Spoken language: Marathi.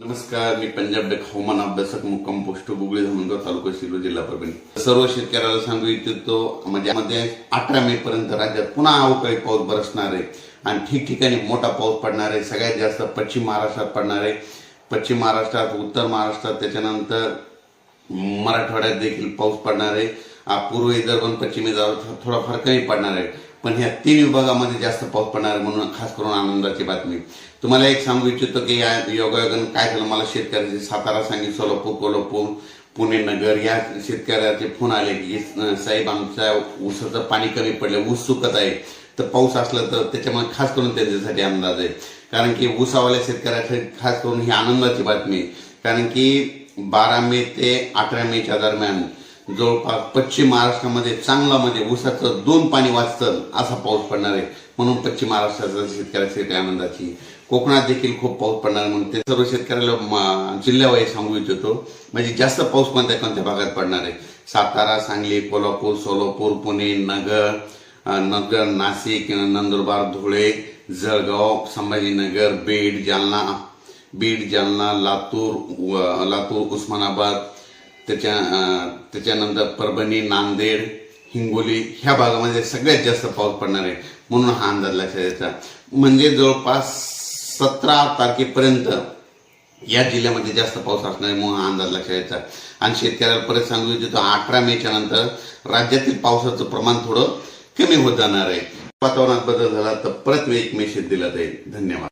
नमस्कार मी पंजाब डेक हवामान अभ्यासक मुक्काम पोस्ट गुगळी धामणगाव तालुका शिरो जिल्हा परभणी. सर्व शेतकऱ्याला सांगू इच्छितो म्हणजे मध्ये अठरा मे पर्यंत राज्यात पुन्हा अवकाळी पाऊस बरसणार आहे. आणि ठिकठिकाणी मोठा पाऊस पडणार आहे सगळ्यात जास्त पश्चिम महाराष्ट्रात पडणार आहे. पश्चिम महाराष्ट्रात उत्तर महाराष्ट्रात त्याच्यानंतर मराठवाड्यात देखील पाऊस पडणार आहे. पूर्व विदर्भ आणि पश्चिम विदर्भात थोडाफार कमी पडणार आहे. पण ह्या तीन विभागामध्ये जास्त पाऊस पडणार आहे म्हणून खास करून आनंदाची बातमी. तुम्हाला एक सांगू इच्छितो की या योगायोगानं काय झालं मला शेतकऱ्यांचे सातारा सांगितलं सोलापूर कोल्हापूर पुणे नगर या शेतकऱ्याचे फोन आले की साहेब आमच्या ऊसाचं पाणी कमी पडलं ऊस सुकत आहे. तर पाऊस असला तर त्याच्यामुळे खास करून त्यांच्यासाठी अंदाज आहे. कारण की ऊसावाल्या शेतकऱ्यासाठी खास करून ही आनंदाची बातमी आहे. कारण की बारा मे ते अठरा मेच्या दरम्यान जवळपास पश्चिम महाराष्ट्रामध्ये चांगला म्हणजे ऊसाचं दोन पाणी वाचतं असा पाऊस पडणार आहे. म्हणून पश्चिम महाराष्ट्राचा शेतकऱ्यासाठी आनंदाची कोकणात देखील खूप पाऊस पडणार आहे म्हणून ते सर्व शेतकऱ्याला जिल्ह्यावाई सांगू इच्छितो. म्हणजे जास्त पाऊस कोणत्या कोणत्या भागात पडणार आहे? सातारा सांगली कोल्हापूर सोलापूर पुणे नगर नगर नाशिक नंदुरबार धुळे जळगाव संभाजीनगर बीड जालना. बीड जालना लातूर लातूर उस्मानाबाद त्याच्या त्याच्यानंतर परभणी नांदेड हिंगोली ह्या भागामध्ये सगळ्यात जास्त पाऊस पडणार आहे म्हणून हा अंदाज लक्षात यायचा म्हणजे जवळपास सतरा तारखेपर्यंत या जिल्ह्यामध्ये जास्त पाऊस असणार आहे म्हणून हा अंदाज लक्षात यायचा आणि शेतकऱ्याला परत सांगू इच्छितो अठरा मेच्या नंतर राज्यातील पावसाचं प्रमाण थोडं कमी होत जाणार आहे. वातावरणात बदल झाला तर परत एक मेसेज दिला जाईल. धन्यवाद.